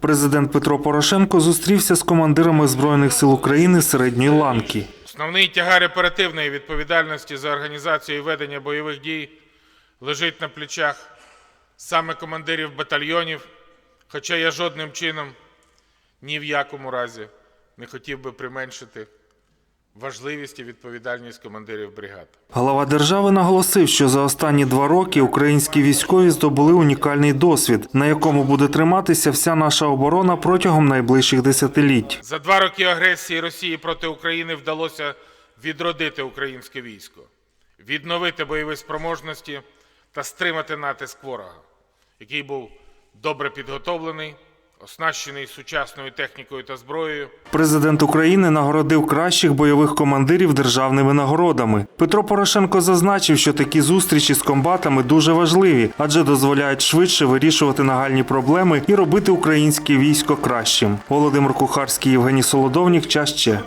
Президент Петро Порошенко зустрівся з командирами збройних сил України середньої ланки. Основний тягар оперативної відповідальності за організацію і ведення бойових дій лежить на плечах саме командирів батальйонів, хоча я жодним чином ні в якому разі не хотів би применшити важливість і відповідальність командирів бригад. Глава держави наголосив, що за останні два роки українські військові здобули унікальний досвід, на якому буде триматися вся наша оборона протягом найближчих десятиліть. За два роки агресії Росії проти України вдалося відродити українське військо, відновити бойові спроможності та стримати натиск ворога, який був добре підготовлений, оснащений сучасною технікою та зброєю. Президент України нагородив кращих бойових командирів державними нагородами. Петро Порошенко зазначив, що такі зустрічі з комбатами дуже важливі, адже дозволяють швидше вирішувати нагальні проблеми і робити українське військо кращим. Володимир Кухарський, Євгеній Солодовнік. Час ще.